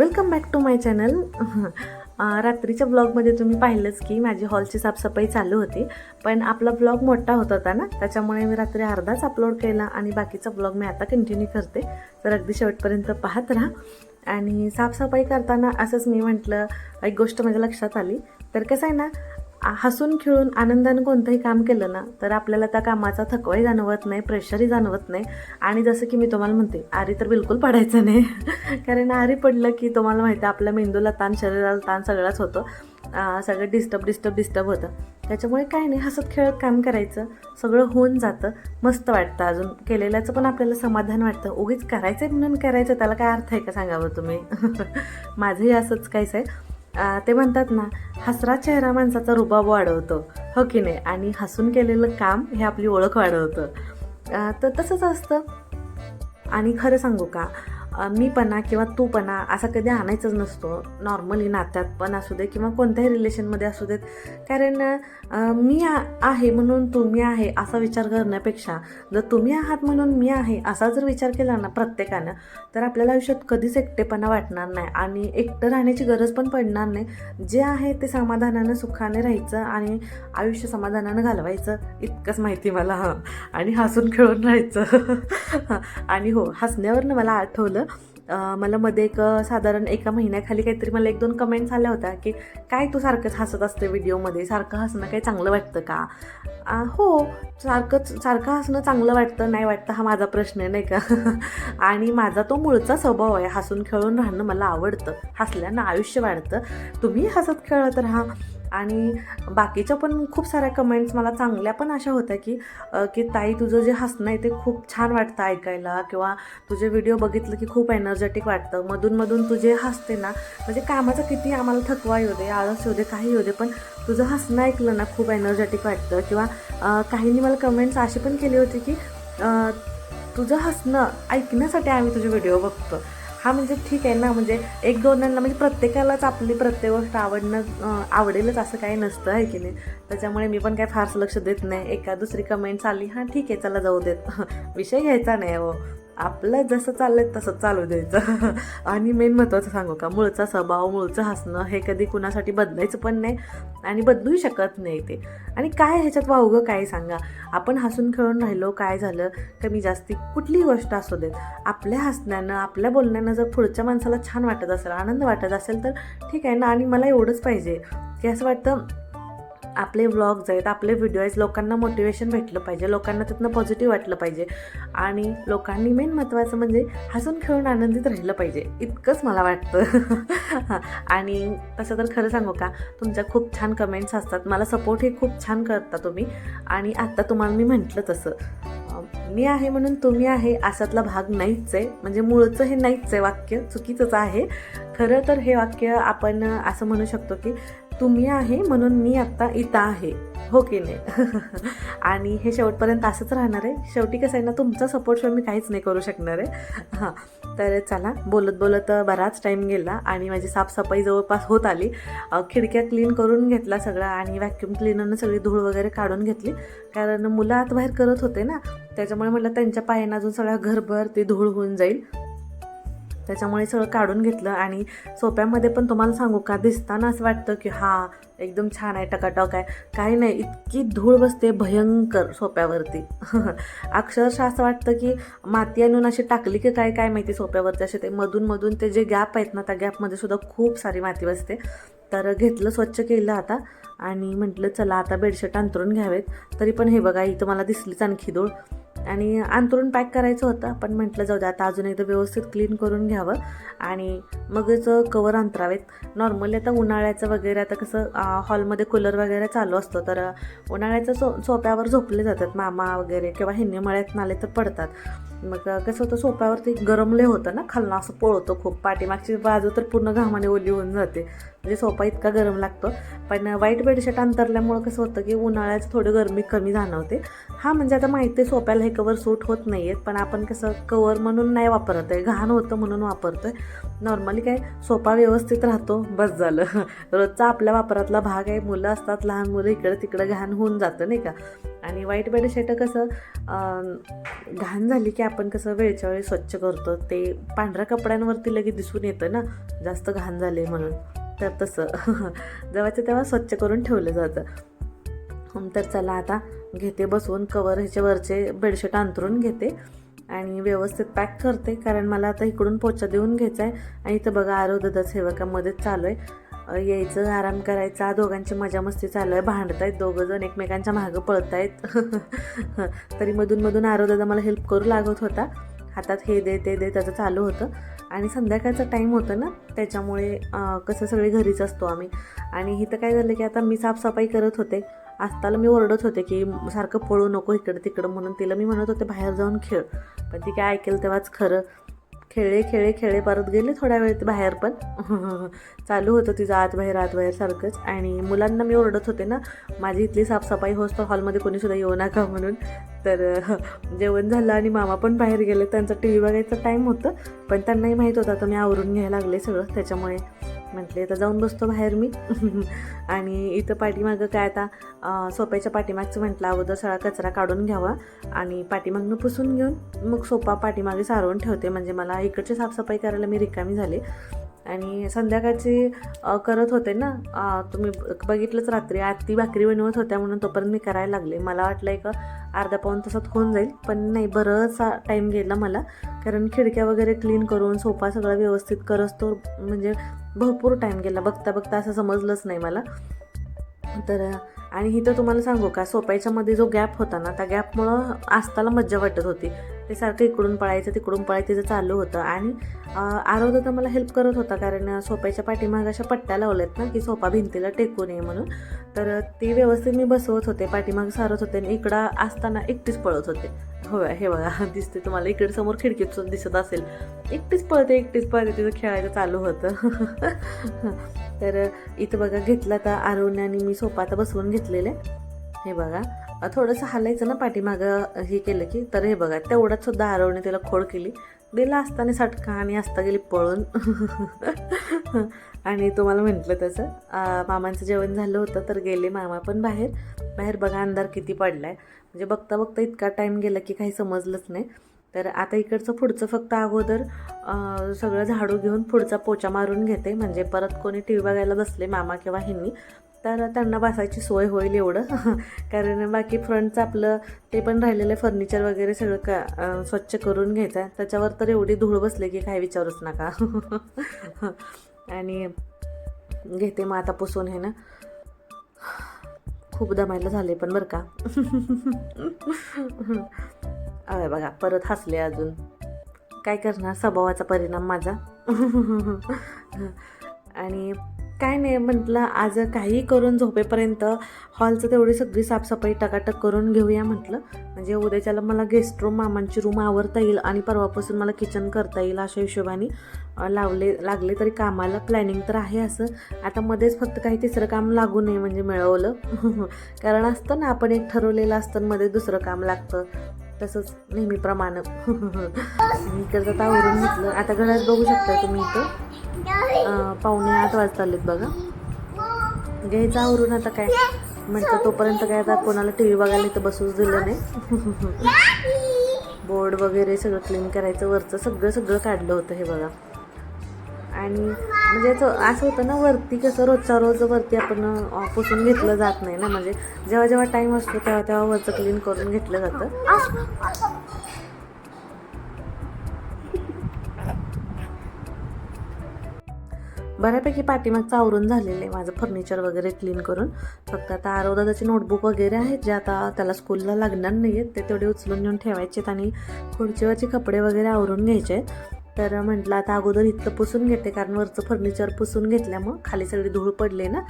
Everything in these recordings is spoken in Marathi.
Welcome back to my channel रात्रीच्या ब्लॉगमध्ये तुम्ही पाहिलंच की माझी हॉलची साफसफाई चालू होती. पण आपला ब्लॉग मोठा होत होता ना त्याच्यामुळे मी रात्री अर्धाच अपलोड केला आणि बाकीचा ब्लॉग मी आता कंटिन्यू करते. तर अगदी शेवटपर्यंत पाहत राहा. आणि साफसफाई करताना असंच मी म्हटलं एक गोष्ट माझ्या लक्षात आली. तर कसं आहे ना हसून खेळून आनंदानं कोणतंही काम केलं ना तर आपल्याला त्या कामाचा थकवाही जाणवत नाही प्रेशरही जाणवत नाही. आणि जसं की मी तुम्हाला म्हणते आरी तर बिलकुल पडायचं नाही. कारण आरी पडलं की तुम्हाला माहिती आहे आपल्या मेंदूला ताण शरीराला ताण सगळाच होतो. सगळं डिस्टर्ब डिस्टर्ब डिस्टर्ब होतं. त्याच्यामुळे काय नाही हसत खेळत काम करायचं सगळं होऊन जातं मस्त वाटतं अजून. केलेल्याचं पण आपल्याला समाधान वाटतं. उगीच करायचं आहे म्हणून करायचं त्याला काय अर्थ आहे का सांगावं तुम्ही? माझंही असंच काहीच आहे. ते म्हणतात ना हसरा चेहरा माणसाचा रुबाब वाढवतो. हो की नाही? आणि हसून केलेलं काम हे आपली ओळख वाढवतं. तर तसंच असतं. आणि खरं सांगू का? मीपणा किंवा तूपणा असा कधी आणायचाच नसतो. नॉर्मली नात्यात पण असू दे किंवा कोणत्याही रिलेशनमध्ये असू देत. कारण मी आहे म्हणून तुम्ही आहे असा विचार करण्यापेक्षा जर तुम्ही आहात म्हणून मी आहे असा जर विचार केला ना प्रत्येकानं तर आपल्याला आयुष्यात कधीच एकटेपणा वाटणार नाही आणि एकटं राहण्याची गरज पण पडणार नाही. जे आहे ते समाधानानं सुखाने राहायचं आणि आयुष्य समाधानानं घालवायचं इतकंच माहिती मला. हां आणि हसून खेळून राहायचं. आणि हो हसण्यावरनं मला आठवलं मला मध्ये एक साधारण एका महिन्याखाली काहीतरी मला एक दोन कमेंट्स आल्या होत्या की काय तू सारखंच हसत असते व्हिडिओमध्ये सारखं हसणं काही चांगलं वाटतं का? हो सारखंच सारखं हसणं चांगलं वाटतं नाही वाटतं हा माझा प्रश्न आहे नाही का? आणि माझा तो मूळचा स्वभाव आहे हसून खेळून राहणं मला आवडतं हसल्यानं आयुष्य वाढतं. तुम्ही हसत खेळत राहा आणि बाकीच्या पण खूप साऱ्या कमेंट्स मला चांगल्या पण अशा होत्या की की ताई तुझं जे हसणं आहे ते खूप छान वाटतं ऐकायला किंवा तुझे व्हिडिओ बघितलं की खूप एनर्जेटिक वाटतं. मधून मधून तुझे हसते ना म्हणजे कामाचं किती आम्हाला थकवा येऊ दे आळस येऊ दे काही येऊ दे पण तुझं हसणं ऐकलं ना खूप एनर्जेटिक वाटतं. किंवा काहींनी मला कमेंट्स अशी पण केली होती की तुझं हसणं ऐकण्यासाठी आम्ही तुझे व्हिडिओ बघतो. हा म्हणजे ठीक आहे ना म्हणजे एक दोनांना म्हणजे प्रत्येकालाच आपली प्रत्येक गोष्ट आवडणं आवडेलच असं काही नसतं आहे की नाही? त्याच्यामुळे मी पण काय फारसं लक्ष देत नाही. एका दुसरी कमेंट्स आली हां ठीक आहे चला जाऊ देत. विषय घ्यायचा नाही हो आपलं जसं चाललंय तसं चालू द्यायचं. आणि मेन महत्त्वाचं सांगू का मूळचा स्वभाव मूळचं हसणं हे कधी कुणासाठी बदलायचं पण नाही आणि बदलूही शकत नाही ते. आणि काय ह्याच्यात वावगं काय सांगा? आपण हसून खेळून राहिलो काय झालं? कमी जास्ती कुठलीही गोष्ट असू देत. आपल्या हसण्यानं आपल्या बोलण्यानं जर पुढच्या माणसाला छान वाटत असेल आनंद वाटत असेल तर ठीक आहे ना? आणि मला एवढंच पाहिजे की असं वाटतं आपले व्लॉग्स आहेत आपले व्हिडिओ आहेत लोकांना मोटिवेशन भेटलं पाहिजे लोकांना त्यातनं पॉझिटिव्ह वाटलं पाहिजे. आणि लोकांनी मेन महत्त्वाचं म्हणजे हसून खेळून आनंदित राहिलं पाहिजे. इतकंच मला वाटतं. आणि तसं तर खरं सांगू का तुमच्या खूप छान कमेंट्स असतात. मला सपोर्टही खूप छान करता तुम्ही. आणि आत्ता तुम्हाला मी म्हटलं तसं मी आहे म्हणून तुम्ही आहे असातला भाग नाहीच आहे. म्हणजे मूळचं हे नाहीच आहे वाक्य चुकीचंच आहे. खरं तर हे वाक्य आपण असं म्हणू शकतो की तुम्ही आहे म्हणून मी आत्ता इथं आहे. हो की नाही? आणि हे शेवटपर्यंत असंच राहणार आहे. शेवटी कसं आहे ना तुमचा सपोर्टशिवाय मी काहीच नाही करू शकणार आहे. हां. तर चला बोलत बोलत बराच टाईम गेला आणि माझी साफसफाई जवळपास होत आली. खिडक्या क्लीन करून घेतला सगळा आणि व्हॅक्यूम क्लीनरनं सगळी धूळ वगैरे काढून घेतली. कारण मुलं आत बाहेर करत होते ना त्याच्यामुळे म्हटलं त्यांच्या पायांना अजून सगळ्या घरभर ते धूळ होऊन जाईल. त्याच्यामुळे सगळं काढून घेतलं आणि सोप्यामध्ये पण तुम्हाला सांगू का दिसताना असं वाटतं की हा एकदम छान आहे टकाटक आहे. काही नाही इतकी धूळ बसते भयंकर सोप्यावरती. अक्षरशः असं वाटतं की माती आणून अशी टाकली की काय काय माहिती सोप्यावरती असे ते मधून मधून ते जे गॅप आहेत ना त्या गॅपमध्ये सुद्धा खूप सारी माती बसते. तर घेतलं स्वच्छ केलं आता आणि म्हटलं चला आता बेडशीट अंतरून घ्यावेत. तरी पण हे बघा इथं मला दिसलीच आणखी धूळ. आणि अंतरून पॅक करायचं होतं पण म्हटलं जाऊ दे आता अजून एकदा व्यवस्थित क्लीन करून घ्यावं. आणि मगच कवर अंतरावेत. नॉर्मली आता उन्हाळ्याचं वगैरे आता कसं हॉलमध्ये कूलर वगैरे चालू असतं तर उन्हाळ्याचं सो सोप्यावर झोपले जातात मामा वगैरे किंवा ह्यांनी मळ्यात नाले तर पडतात. मग कसं होतं सोप्यावरती गरमले होतं ना खालनं असं पळतो खूप. पाठीमागची बाजू तर पूर्ण घामाने ओली होऊन जाते. म्हणजे सोपा इतका गरम लागतो. पण वाईट बेडशीट अंतरल्यामुळं कसं होतं की उन्हाळ्याचं थोडी गरमी कमी जाणवते. हा म्हणजे आता माहिती आहे सोप्याला हे कवर सूट होत नाही आहेत पण आपण कसं कवर म्हणून नाही वापरत आहे घाण होतं म्हणून वापरतो आहे नॉर्मली काय सोपा व्यवस्थित राहतो बस झालं. रोजचा आपल्या वापरातला भाग आहे मुलं असतात लहान मुलं इकडं तिकडं घाण होऊन जातं नाही का? आणि वाईट बेडशीट कसं घाण झाली की आपण कसं वेळच्या वेळी स्वच्छ करतो. ते पांढऱ्या कपड्यांवरती लगेच दिसून येतं ना जास्त घाण झाले म्हणून. तर तसं. जेव्हाच्या तेव्हा स्वच्छ करून ठेवलं जातं. तर चला आता घेते बसवून कवर ह्याच्यावरचे बेडशीट अंतरून घेते आणि व्यवस्थित पॅक करते. कारण मला आता इकडून पोचा देऊन घ्यायचा आहे आणि इथं बघा आरो सेवकामध्येच चालू आहे यायचं आराम करायचा दोघांची मजा मस्ती चालू आहे भांडत दोघं जण एकमेकांच्या मागं पळत आहेत तरी मधून मधून आरो दादा मला हेल्प करू लागत होता. हातात हे दे ते दे त्याचं चालू होतं. आणि संध्याकाळचा टाईम होतं ना त्याच्यामुळे कसं सगळे घरीच असतो आम्ही. आणि इथं काय झालं की आता मी साफसफाई करत होते. आस्ताला मी ओरडत होते की सारखं पळू नको इकडं तिकडं म्हणून. तिला मी म्हणत होते बाहेर जाऊन खेळ. पण ती काय ऐकेल तेव्हाच खरं. खेळे खेळे खेळे परत गेले थोड्या वेळ बाहेर पण. चालू होतं तिचं आत बाहेर आत बाहेर सारखंच. आणि मुलांना मी ओरडत होते ना माझी इथली साफसफाई होस तर हॉलमध्ये कोणीसुद्धा येऊ नका म्हणून. तर जेवण झालं आणि मामा पण बाहेर गेले. त्यांचा टी व्ही बघायचं टाईम होतं पण त्यांनाही माहीत होतं आता मी आवरून घ्यायला लागले सगळं. त्याच्यामुळे म्हटले आता जाऊन बसतो बाहेर मी. आणि इथं पाठीमागं काय आता सोप्याच्या पाठीमागचं म्हटलं अगोदर सगळा कचरा काढून घ्यावा आणि पाठीमागनं पुसून घेऊन मग सोपा पाठीमागे सारवून ठेवते. म्हणजे मला इकडची साफसफाई करायला मी रिकामी झाले. आणि संध्याकाळची करत होते ना. तुम्ही बघितलंच रात्री आत्ती भाकरी बनवत होत्या म्हणून तोपर्यंत मी करायला लागले. मला वाटलं एक अर्धा पाऊन तासात होऊन जाईल पण नाही बरंचसा टाईम गेला मला. कारण खिडक्या वगैरे क्लीन करून सोफा सगळा व्यवस्थित करत तो म्हणजे भरपूर टाईम गेला. बघता बघता असं समजलंच नाही मला. तर आणि इथं तुम्हाला सांगू का सोपायच्यामध्ये जो गॅप होता ना त्या गॅपमुळं आस्ताला मज्जा वाटत होती. ते सारखं इकडून पळायचं तिकडून पळायचं तिचं चालू होतं. आणि आरोध तर मला हेल्प करत होता कारण सोप्याच्या पाठीमाग अशा पट्ट्या लावल्यात ना की सोपा भिंतीला टेकू नये म्हणून. तर ती व्यवस्थित मी बसवत होते पाठीमाग सारत होते आणि इकडं असताना एकटीच पळत होते. हो हे बघा दिसते तुम्हाला. इकडे समोर खिडकीतून दिसत असेल. एकटीच पळते एकटीच पळते तिथं खेळायचं चालू होतं. तर इथं बघा घेतला तर आरोने आणि मी सोपा आता बसवून घेतलेले हे बघा. थोडंसं हालायचं ना पाठीमागं हे केलं की तर हे बघा तेवढ्यात सुद्धा आरवने तिला खोड केली. दिला असताना सटका आणि असता गेली पळून. आणि तुम्हाला म्हटलं तसं मामांचं जेवण झालं होतं तर गेले मामा पण बाहेर. बाहेर बघा अंधार किती पडलाय. म्हणजे बघता बघता इतका टाईम गेला की काही समजलंच नाही. तर आता इकडचं पुढचं फक्त अगोदर सगळं झाडू घेऊन पुढचा पोचा मारून घेते. म्हणजे परत कोणी टी व्ही बघायला बसले मामा किंवा ह्यांनी तर त्यांना बसायची सोय होईल एवढं. कारण बाकी फ्रंटचं आपलं ते पण राहिलेलं फर्निचर वगैरे सगळं का स्वच्छ करून घ्यायचं आहे त्याच्यावर तर एवढी धूळ बसले की काय विचारूच नका. आणि घेते मग आता पुसून हे ना. खूप दमायला झाले पण बरं का. अरे बघा परत हसले अजून. काय करणार? स्वभावाचा परिणाम माझा. आणि काय नाही म्हटलं आज काही करून झोपेपर्यंत हॉलचं तेवढी सगळी साफसफाई टकाटक करून घेऊया म्हटलं. म्हणजे उद्याच्याला मला गेस्ट रूम मामांची रूम आवरता येईल आणि परवापासून मला किचन करता येईल अशा हिशोबाने लावले लागले तरी कामाला प्लॅनिंग तर आहे असं. आता मध्येच फक्त काही तिसरं काम लागू नये म्हणजे मिळवलं. कारण असतं ना आपण एक ठरवलेलं असतं आणि मध्ये दुसरं काम लागतं. तसंच नेहमीप्रमाणे. मी इकडचं आता आवरून घेतलं. आता घरात बघू शकता तुम्ही इथं. पावणे आठ वाजता आलेत बघा. घ्यायचं आवरून आता काय? म्हटलं तोपर्यंत काय आता कोणाला टी व्ही बघायला इथं बसूच दिलं नाही. बोर्ड वगैरे सगळं क्लीन करायचं. वरचं सगळं सगळं काढलं होतं हे बघा. आणि म्हणजे असं होतं ना वरती कसं रोजच्या रोज वरती आपण पुसून घेतलं जात नाही ना. म्हणजे जेव्हा जेव्हा टाईम असतो तेव्हा तेव्हा वरचं क्लीन करून घेतलं जातं. बऱ्यापैकी पाठीमागचं आवरून झालेलं आहे माझं फर्निचर वगैरे क्लीन करून. फक्त आता आरोदाची नोटबुक वगैरे आहेत जे आता त्याला स्कूलला लागणार नाही आहेत ते तेवढे उचलून नेऊन ठेवायचे आहेत आणि खुर्चीवरचे कपडे वगैरे आवरून घ्यायचे आहेत तर म्हटलं आता अगोदर इथलं पुसून घेते कारण वरचं फर्निचर पुसून घेतल्यामुळं खाली सगळी धूळ पडले ना.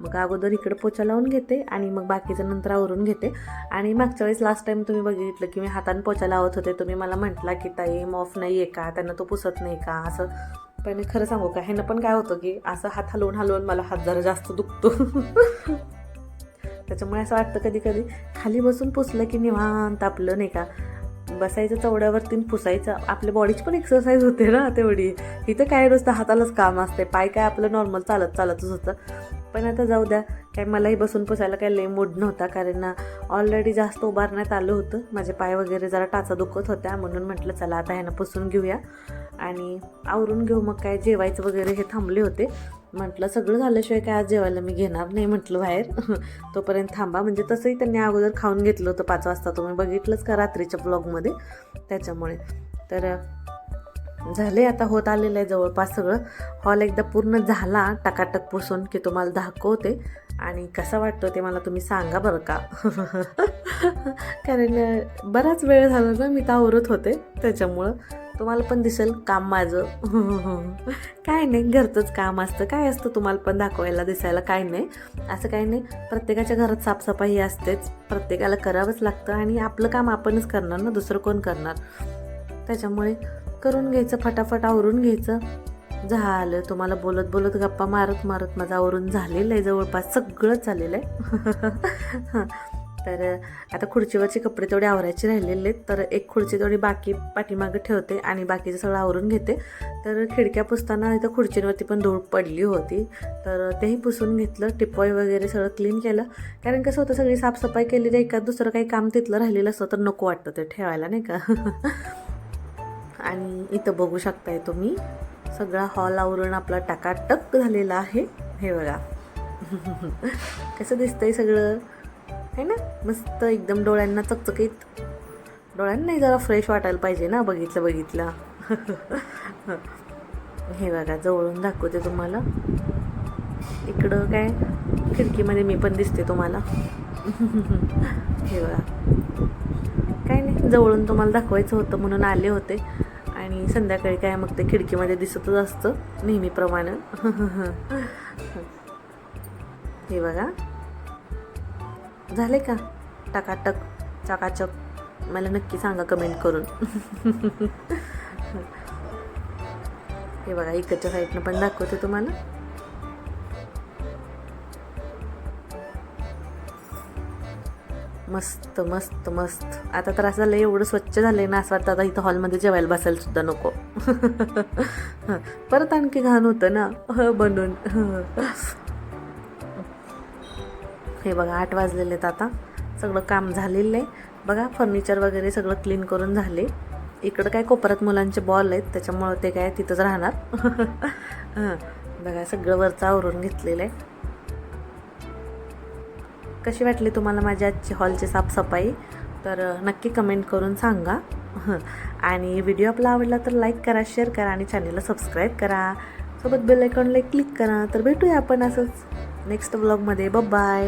मग अगोदर इकडं पोचा लावून घेते आणि मग बाकीचं नंतर आवरून घेते. आणि मागच्या वेळेस लास्ट टाइम तुम्ही बघितलं की मी हाताने पोचा लावत होते तुम्ही मला म्हटला की ताई मॉफ नाही आहे का? त्यांना तो पुसत नाही का? असं. पण खरं सांगू का ह्यानं पण काय होतं की असं हात हलवून हलवून मला हात जरा जास्त दुखतो. त्याच्यामुळे असं वाटतं कधी कधी खाली बसून पुसलं की निवांत आपलं नाही का? बसायचं चवड्यावरती पुसायचं. आपल्या बॉडीची पण एक्सरसाइज होते ना तेवढी. इथं काय नुसतं हातालाच काम असते पाय काय आपलं नॉर्मल चालत चालतच होतं. पण आता जाऊ द्या. काय मलाही बसून पुसायला काय लय मूड नव्हता. कारण ऑलरेडी जास्त उभारण्यात आलं होतं. माझे पाय वगैरे जरा टाचा दुखत होत्या. म्हणून म्हटलं चला आता ह्यानं पुसून घेऊया. आणि आवरून घेऊ मग काय जेवायचं वगैरे हे थांबले होते. म्हटलं सगळं झाल्याशिवाय काय आज जेवायला मी घेणार नाही म्हटलं बाहेर. तोपर्यंत थांबा. म्हणजे तसंही त्यांनी अगोदर खाऊन घेतलं होतं पाच वाजता. तुम्ही बघितलंच का रात्रीच्या ब्लॉगमध्ये त्याच्यामुळे. तर झाले आता होत आलेलं आहे जवळपास सगळं. हॉल एकदा पूर्ण झाला टकाटक पुसून की तुम्हाला दाखवते. आणि कसा वाटतो ते मला तुम्ही सांगा बरं का. कारण बराच वेळ झाला ना मी तावरत आवरत होते त्याच्यामुळं. तुम्हाला पण दिसेल काम माझं. काय नाही घरचंच काम असतं. काय असतं तुम्हाला पण दाखवायला दिसायला काय नाही. असं काही नाही प्रत्येकाच्या घरात साफसफाई असतेच. प्रत्येकाला करावंच लागतं आणि आपलं काम आपणच करणार ना दुसरं कोण करणार? त्याच्यामुळे करून घ्यायचं फटाफट आवरून घ्यायचं. झालं. तुम्हाला बोलत बोलत गप्पा मारत मारत माझं आवरून झालेलं आहे. जवळपास सगळंच झालेलं आहे. तर आता खुर्चीवरचे कपडे तेवढे आवरायचे राहिलेले आहेत. तर एक खुर्ची तेवढी बाकी पाठीमागं ठेवते आणि बाकीचं सगळं आवरून घेते. तर खिडक्या पुसताना इथं खुर्चींवरती पण धूळ पडली होती. तर तेही पुसून घेतलं. टिपॉय वगैरे सगळं क्लीन केलं. कारण कसं होतं सगळी साफसफाई केली तर एखाद दुसरं काही काम तिथलं राहिलेलं असतं तर नको वाटतं ते ठेवायला नाही का? आणि इथं बघू शकताय तुम्ही. सगळा हॉल आवरून आपला टाकाटक झालेला आहे. हे बघा. कसं दिसतंय सगळं? है ना? मस्त एकदम डोळ्यांना चकचकीत. डोळ्यांनाही जरा फ्रेश वाटायला पाहिजे ना बघितलं बघितलं. हे बघा जवळून दाखवते तुम्हाला. इकडं काय? खिडकीमध्ये मी पण दिसते तुम्हाला. हे बघा. काय नाही जवळून तुम्हाला दाखवायचं होतं म्हणून आले होते. आणि संध्याकाळी काय मग ते खिडकीमध्ये दिसतच असतं नेहमीप्रमाणे. हे बघा. झाले का? टाकाटक चाकाचक. मला नक्की सांगा कमेंट करून. हे बघा इकडच्या साईडनं पण दाखवते तुम्हाला. मस्त मस्त मस्त. आता तर असं झालं एवढं स्वच्छ झालंय ना असं वाटतं आता इथं हॉलमध्ये जेवायला बसायला सुद्धा नको. परत आणखी घाण होतं ना. हं, बनून. हे बघा आठ वाजलेले आहेत आता. सगळं काम झालेलं आहे. बघा फर्निचर वगैरे सगळं क्लीन करून झाले. इकडं काय कोपऱ्यात मुलांचे बॉल आहेत त्याच्यामुळं ते काय तिथंच राहणार. बघा सगळं वरचं आवरून घेतलेलं आहे. कशी वाटली तुम्हाला माझ्या आजची हॉलची साफसफाई? तर नक्की कमेंट करून सांगा. हं. आणि व्हिडिओ आपला आवडला तर लाईक करा शेअर करा आणि चॅनलला सबस्क्राईब करा. सोबत बेल आयकॉनला क्लिक करा. तर भेटूया आपण असंच नेक्स्ट ब्लॉगमध्ये. बाय